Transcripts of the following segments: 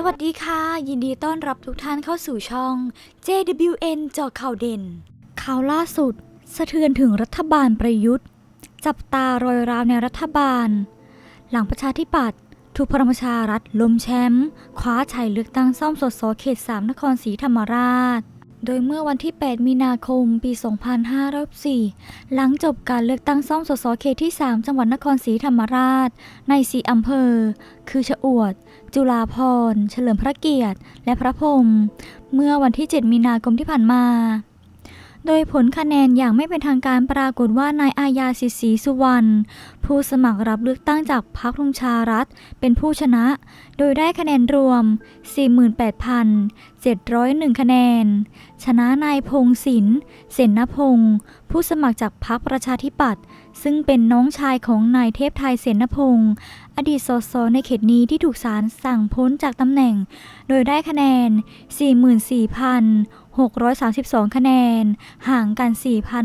สวัสดีค่ะ ยินดีต้อนรับทุกท่านเข้าสู่ช่อง JWN จอข่าวเด่น ข่าวล่าสุด สะเทือนถึงรัฐบาลประยุทธ์ จับตารอยร้าวในรัฐบาล หลังประชาธิปัตย์ถูกพลังประชารัฐล้มแชมป์คว้าชัยเลือกตั้งซ่อมสดสเขต3นครศรีธรรมราช โดยเมื่อวันที่ 8 มีนาคม ปี 2504 หลังจบการเลือกตั้งซ่อมสสเขตที่ 3 จังหวัดนครศรีธรรมราช ในสีอำเภอ คือชะอวด จุฬาพร เฉลิมพระเกียรติ และพระพรม เมื่อวันที่ 7 มีนาคมที่ผ่านมา โดยผลคะแนนอย่างไม่เป็นทางการปรากฏว่านายอาญาสิทธิศรีสุวรรณผู้สมัครรับเลือกตั้งจากพรรคลุงชารัฐเป็นผู้ชนะ โดยได้คะแนนรวม 48,701 คะแนน ชนะนายพงศินเสนพงศ์ผู้สมัครจากพรรคประชาธิปัตย์ซึ่งเป็นน้องชายของนายเทพไทยเสนพงศ์อดีตสสในเขตนี้ที่ถูกศาลสั่งพ้นจากตำแหน่ง โดยได้คะแนน 44,000 632 คะแนน ห่างกัน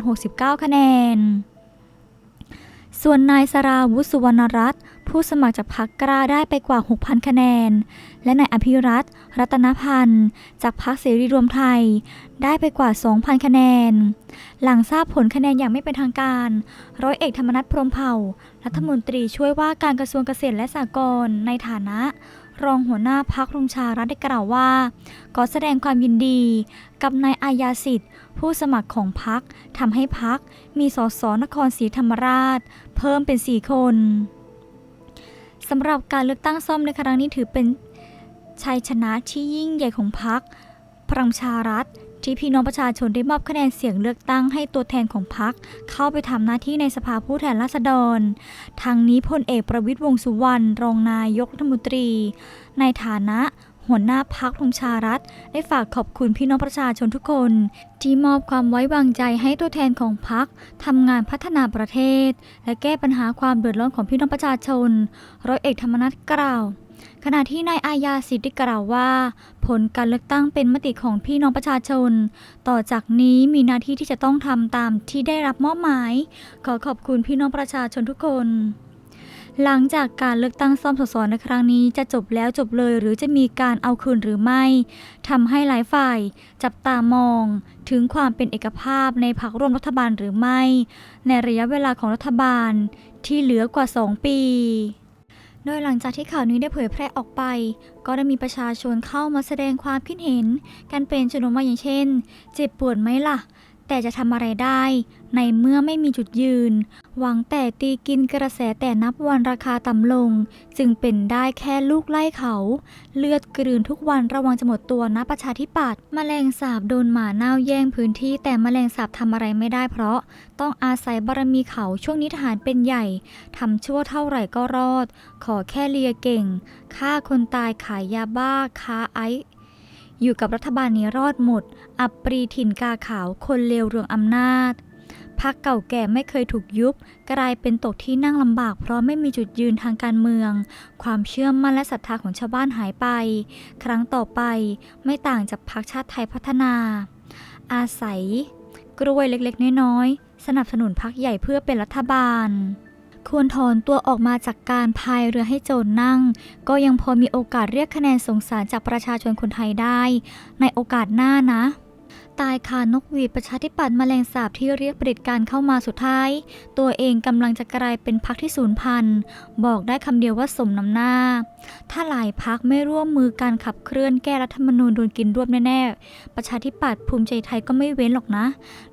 4,069 คะแนน ส่วนนายสราวุฒิสุวรรณรัตน์ผู้สมัครจากพรรคกล้าได้ไปกว่า 6,000 คะแนน และนายอภิรัตรัตนพันธ์จากพรรคเสรีรวมไทย ได้ไปกว่า 2,000 คะแนน หลังทราบผลคะแนนอย่างไม่เป็นทางการ ร้อยเอกธรรมนัฐพรมเผ่า รัฐมนตรีช่วยว่าการกระทรวงเกษตรและสหกรณ์ในฐานะ รองหัวหน้าพักลุงชารัฐได้กล่าวว่า ขอแสดงความยินดีกับนายอาญาสิทธิ์ ผู้สมัครของพักทำให้พักมีสสนครศรีธรรมราช เพิ่มเป็น 4 คนสำหรับการเลือกตั้งซ่อมในครั้งนี้ถือเป็นชัยชนะที่ยิ่งใหญ่ของพัก พลังประชารัฐ ที่พี่น้องประชาชนได้มอบคะแนนเสียงเลือกตั้งให้ตัวแทนของพรรคเข้าไปทำหน้าที่ในสภาผู้แทนราษฎร ทางนี้พลเอกประวิตรวงสุวรรณรองนายกรัฐมนตรี ในฐานะหัวหน้าพักพลังชารัฐ ได้ฝากขอบคุณพี่น้องประชาชนทุกคน ที่มอบความไว้วางใจให้ตัวแทนของพรรคทำงานพัฒนาประเทศ และแก้ปัญหาความเดือดร้อนของพี่น้องประชาชนร้อยเอกธรรมนัฐกล่าว ขณะที่นายอาญาสิทธิกล่าวว่า ผลการเลือกตั้งเป็นมติของพี่น้องประชาชน ต่อจากนี้มีหน้าที่ที่จะต้องทำตามที่ได้รับมอบหมาย ขอขอบคุณพี่น้องประชาชนทุกคน หลังจากการเลือกตั้งซ่อมสสในครั้งนี้จะจบแล้วจบเลยหรือจะมีการเอาคืนหรือไม่ทำให้หลายฝ่าย จับตามองถึงความเป็นเอกภาพในพรรคร่วมรัฐบาลหรือไม่ ในระยะเวลาของรัฐบาลที่เหลือกว่า 2 ปี โดยหลังจากที่ข่าวนี้ได้เผยแพร่ออกไป ก็ได้มีประชาชนเข้ามาแสดงความคิดเห็น กันเป็นจำนวนมากอย่างเช่น เจ็บปวดไหมล่ะ แต่จะทำอะไรได้ ในเมื่อไม่มีจุดยืน หวังแต่ตีกินกระแสแต่นับวันราคาต่ำลง จึงเป็นได้แค่ลูกไล่เขา เลือดกลืนทุกวันระวังจะหมดตัวนะประชาธิปัตย์แมลงสาบโดนหมาเน่าแย่งพื้นที่แต่แมลงสาบทำอะไรไม่ได้เพราะ ต้องอาศัยบารมีเขาช่วงนี้ทหารเป็นใหญ่ทำชั่วเท่าไหร่ก็รอด ขอแค่เลียเก่งฆ่าคนตายขายยาบ้าค้าไอซ์ อยู่กับรัฐบาลนี้รอดหมด อับปรีถิ่นกาขาวคนเลวเรืองอำนาจพักเก่าแก่ไม่เคยถูกยุบ กลายเป็นตกที่นั่งลำบาก เพราะไม่มีจุดยืนทางการเมือง ความเชื่อมั่นและศรัทธาของชาวบ้านหายไป ครั้งต่อไปไม่ต่างจากพักชาติไทยพัฒนา อาศัย กล้วยเล็กๆน้อยๆสนับสนุนพักใหญ่เพื่อเป็นรัฐบาล ควรถอนตัวออกมาจากการพายเรือให้โจรนั่ง ก็ยังพอมีโอกาสเรียกคะแนนสงสารจากประชาชนคนไทยได้ ในโอกาสหน้านะ ตายคานกหวีดประชาธิปัตย์แมลงสาบที่เรียกผด็จการเข้ามาสุดท้าย ตัวเองกำลังจะกลายเป็นพักที่สูญพันธุ์ บอกได้คำเดียวว่าสมน้ำหน้า ถ้าหลายพักไม่ร่วมมือการขับเคลื่อนแก้รัฐธรรมนูญโดนกินรวบแน่ๆ ประชาธิปัตย์ภูมิใจไทยก็ไม่เว้นหรอกนะ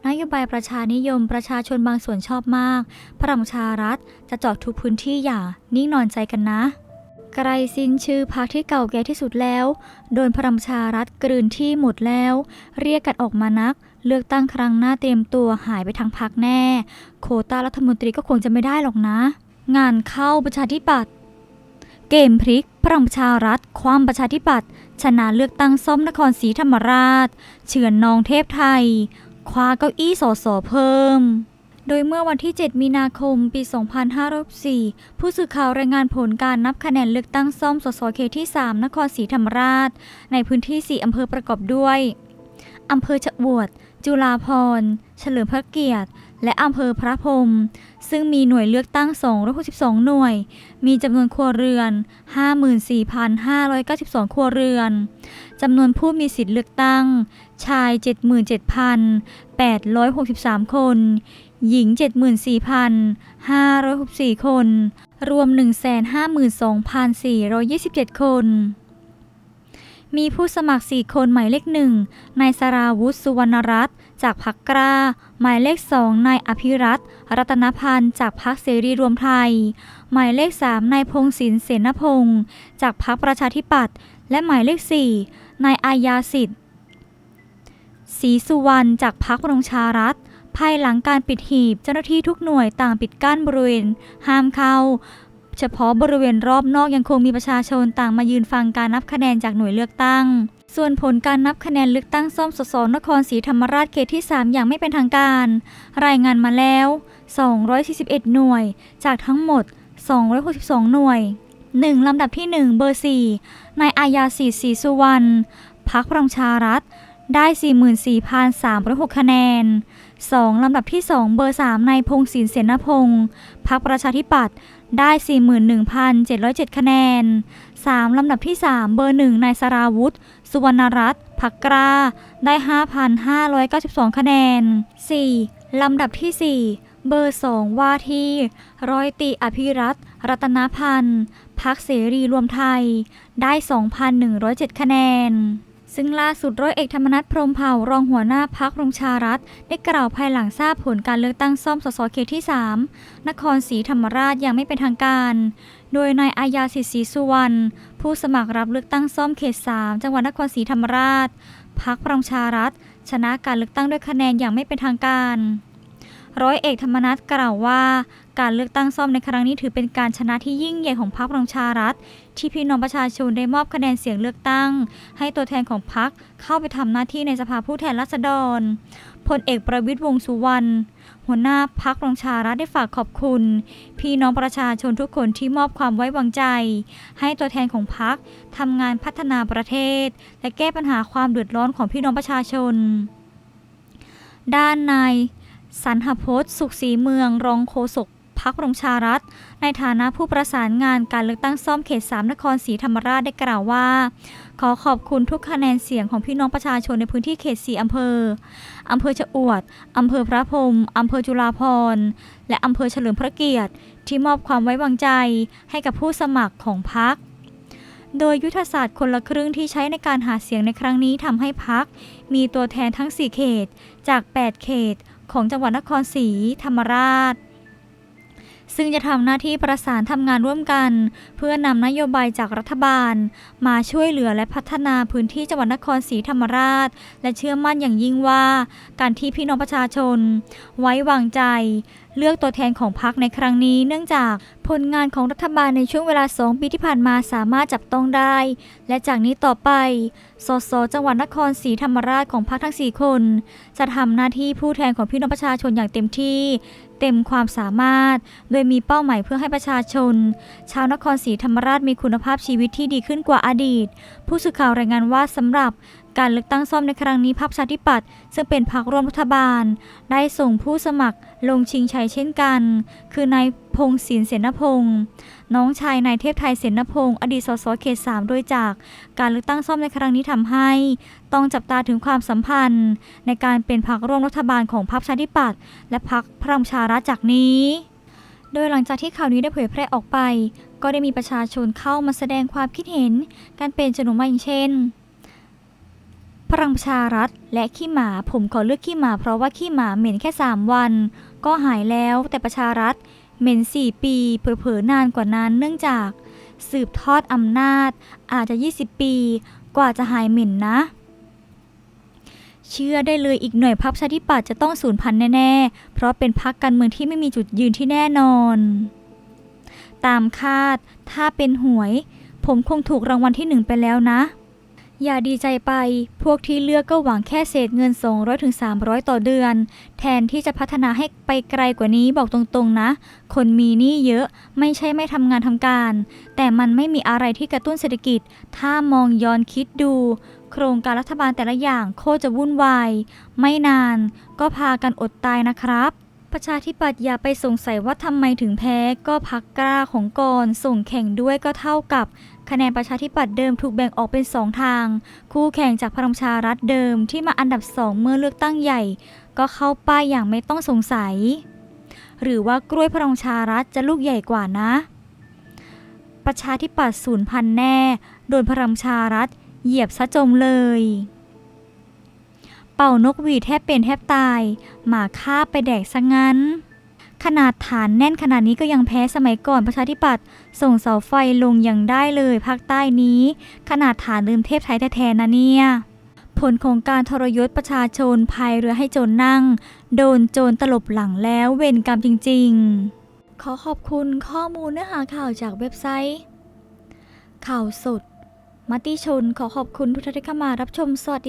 นโยบายประชานิยมประชาชนบางส่วนชอบมาก พลังชารัฐจะเจาะทุกพื้นที่อย่านิ่งนอนใจกันนะ ไกรสิ้นชื่อพักที่เก่าแก่ที่สุดแล้ว โดนพลังประชารัฐกลืนที่หมดแล้ว เรียกกันออกมานัก เลือกตั้งครั้งหน้าเตรียมตัวหายไปทั้งพักแน่ โคต้ารัฐมนตรีก็คงจะไม่ได้หรอกนะ งานเข้าประชาธิปัตย์เกมพลิกพลังประชารัฐ ความประชาธิปัตย์ชนะเลือกตั้งซ่อมนครศรีธรรมราช เฉือนนองเทพไทย คว้าเก้าอี้สสเพิ่ม โดยเมื่อวันที่ 7 มีนาคม ปี 2504ผู้สื่อข่าวรายงานผลการนับคะแนนเลือกตั้งซ่อมสสเขตที่ 3 นครศรีธรรมราช ในพื้นที่ 4 อำเภอประกอบด้วย อำเภอชะวด จุฬาพร เฉลิมพระเกียรติ และอำเภอพระพรม ซึ่งมีหน่วยเลือกตั้ง 262 หน่วย มีจำนวนครัวเรือน 54,592 ครัวเรือน จำนวนผู้มีสิทธิเลือกตั้ง ชาย 77,863 คน หญิง 74,564 คน รวม 152,427 คน มีผู้สมัคร 4 คนหมายเลขหนึ่งนายสราวุธสุวรรณรัตน์จากพรรคกล้า หมายเลขสองนายอภิรัตน์รัตนพันธ์จากพรรคเสรีรวมไทย หมายเลขสามนายพงศินเสนพงศ์จากพรรคประชาธิปัตย์ และหมายเลขสี่นายอายาสิทธิ์ศรีสุวรรณจากพรรคประชารัฐ ภายหลังการปิดหีบเจ้าหน้าที่ทุกหน่วยต่างปิดกั้นบริเวณ ห้ามเข้า เฉพาะบริเวณรอบนอกยังคงมีประชาชนต่างมายืนฟังการนับคะแนนจากหน่วยเลือกตั้ง ส่วนผลการนับคะแนนเลือกตั้งซ่อมสสนครศรีธรรมราชเขตที่ 3 อย่างไม่เป็นทางการ รายงานมาแล้ว 241 หน่วย จากทั้งหมด 262 หน่วย 1 ลำดับที่ 1 เบอร์ 4 นายอายาสีศรีสุวรรณพักพลังชารัฐได้ 44,306 คะแนน 2 ลำดับที่ 2 เบอร์3นายพงศินเสนพงศ์พักประชาธิปัตย์ได้ 41,707 คะแนน 3 ลำดับที่ 3 เบอร์ 1 นายสราวุธ สุวรรณรัตน์พักกล้าได้ 5,592 คะแนน 4. ลำดับที่ 4 เบอร์ 2 ว่าที่ ร้อยตีอภิรัตน์รัตนพันธ์พักเสรีรวมไทย ได้ 2,107 คะแนน ซึ่งล่าสุดร้อยเอกธรรมนัฐพรมเผ่ารองหัวหน้าพักรงชารัฐ ได้กล่าวภายหลังทราบผลการเลือกตั้งซ่อมสสเขตที่ 3 นครศรีธรรมราชอย่างไม่เป็นทางการ โดยนายอายาสิทธิศรีสุวรรณผู้สมัครรับเลือกตั้งซ่อมเขต 3 จังหวัดนครศรีธรรมราชพักพลังชารัฐ ชนะการเลือกตั้งด้วยคะแนนอย่างไม่เป็นทางการร้อยเอกธรรมนัฐกล่าวว่า การเลือกตั้งซ่อมในครั้งนี้ถือเป็นการชนะที่ยิ่งใหญ่ของพรรคพลังชารัฐ ที่พี่น้องประชาชนได้มอบคะแนนเสียงเลือกตั้ง ให้ตัวแทนของพรรคเข้าไปทำหน้าที่ในสภาผู้แทนราษฎรพลเอกประวิตรวงสุวรรณหัวหน้าพักพลังชารัฐได้ฝากขอบคุณ พี่น้องประชาชนทุกคนที่มอบความไว้วางใจ ให้ตัวแทนของพรรคทำงานพัฒนาประเทศ และแก้ปัญหาความเดือดร้อนของพี่น้องประชาชน ด้านนายสันหพจน์สุขศรีเมืองรองโฆษก พักประชารัฐ ในฐานะผู้ประสานงานการเลือกตั้งซ่อมเขต3นครศรีธรรมราชได้กล่าวว่า ขอขอบคุณทุกคะแนนเสียงของพี่น้องประชาชนในพื้นที่เขต4อำเภอ อำเภอชะอวด อำเภอพระพรมอำเภอจุฬาภรณ์และอำเภอเฉลิมพระเกียรติ ที่มอบความไว้วางใจให้กับผู้สมัครของพรรคโดยยุทธศาสตร์คนละครึ่งที่ใช้ในการหาเสียงในครั้งนี้ทำให้พัก มีตัวแทนทั้ง 4 เขต จาก 8 เขต ของจังหวัดนครศรีธรรมราช ซึ่งจะทำหน้าที่ประสานทำงานร่วมกัน เพื่อนำนโยบายจากรัฐบาล มาช่วยเหลือและพัฒนาพื้นที่จังหวัดนครศรีธรรมราช และเชื่อมั่นอย่างยิ่งว่า การที่พี่น้องประชาชน ไว้วางใจ เลือกตัวแทนของพรรคในครั้งนี้ เนื่องจากผลงานของรัฐบาลในช่วงเวลา 2 ปีที่ผ่านมาสามารถจับต้องได้ และจากนี้ต่อไป สส จังหวัดนครศรีธรรมราชของพรรคทั้ง 4 คน จะทำหน้าที่ผู้แทนของพี่น้องประชาชนอย่างเต็มที่ เต็มความสามารถ โดยมีเป้าหมายเพื่อให้ประชาชน ชาวนครศรีธรรมราชมีคุณภาพชีวิตที่ดีขึ้นกว่าอดีต ผู้สื่อข่าวรายงานว่าสำหรับ การเลือกตั้งซ่อมในครั้งนี้พรรคประชาธิปัตย์ซึ่งเป็นพรรคร่วมรัฐบาล ได้ส่งผู้สมัครลงชิงชัยเช่นกัน คือนายพงศินเสนพงศ์น้องชายนายเทพไทยเสนพงศ์อดีตสสเขต3โดยจาก การเลือกตั้งซ่อมในครั้งนี้ทำให้ ต้องจับตาถึงความสัมพันธ์ ในการเป็นพรรคร่วมรัฐบาลของพรรคประชาธิปัตย์และพรรคพลังชารัฐจากนี้ โดยหลังจากที่ข่าวนี้ได้เผยแพร่ออกไป ก็ได้มีประชาชนเข้ามาแสดงความคิดเห็นการเป็นจำนวนมากอย่างเช่น พลังประชารัฐและขี้หมาผมขอเลือกขี้หมาเพราะว่าขี้หมาเหม็นแค่ 3 วัน ก็หายแล้วแต่ประชารัฐเหม็น 4 ปีเผลอๆนานกว่านั้นเนื่องจาก สืบทอดอำนาจ อาจจะ 20 ปี กว่าจะหายเหม็นนะ เชื่อได้เลยอีกหน่วยพรรคชาธิปัตย์จะต้องสูญพันธุ์แน่ ๆ เพราะเป็นพรรคการเมืองที่ไม่มีจุดยืนที่แน่นอน ตามคาดถ้าเป็นหวย ผมคงถูกรางวัลที่หนึ่งไปแล้วนะ อย่าดีใจไป พวกที่เลือกก็หวังแค่เศษเงิน 200ถึง300 ต่อเดือน แทนที่จะพัฒนาให้ไปไกลกว่านี้บอกตรงๆนะ คนมีหนี้เยอะไม่ใช่ไม่ทำงานทำการ แต่มันไม่มีอะไรที่กระตุ้นเศรษฐกิจ ถ้ามองย้อนคิดดู โครงการรัฐบาลแต่ละอย่างโคตรจะวุ่นวาย ไม่นานก็พากันอดตายนะครับ ประชาธิปัตย์อย่าไปสงสัยว่าทำไมถึงแพ้ ก็พักกล้าของกรส่งแข่งด้วยก็เท่ากับ คะแนนประชาธิปัตย์เดิมถูกแบ่งออกเป็นสองทาง คู่แข่งจากพลังชารัฐเดิมที่มาอันดับสองเมื่อเลือกตั้งใหญ่ ก็เข้าป้ายอย่างไม่ต้องสงสัย หรือว่ากล้วยพลังชารัฐจะลูกใหญ่กว่านะ ประชาธิปัตย์สูญพันแน่ โดนพลังชารัฐเหยียบซะจมเลย เป่านกหวีดแทบเป็นแทบตาย หมาฆ่าไปแดกซะงั้น ขนาดฐานแน่นขนาดนี้ก็ยังแพ้สมัยก่อนประชาธิปัตย์ส่งเสาไฟลงยังได้เลยภาคใต้นี้ ขนาดฐานลืมเทพไทยแท้ๆนะเนี่ยผลของการทรยศประชาชนพายเรือให้โจรนั่ง โดนโจรตลบหลังแล้วเวรกรรมจริง ๆ ขอขอบคุณข้อมูลเนื้อหาข่าวจากเว็บไซต์ ข่าวสดมติชนขอขอบคุณทุกท่านที่เข้ามารับชมสวัสดี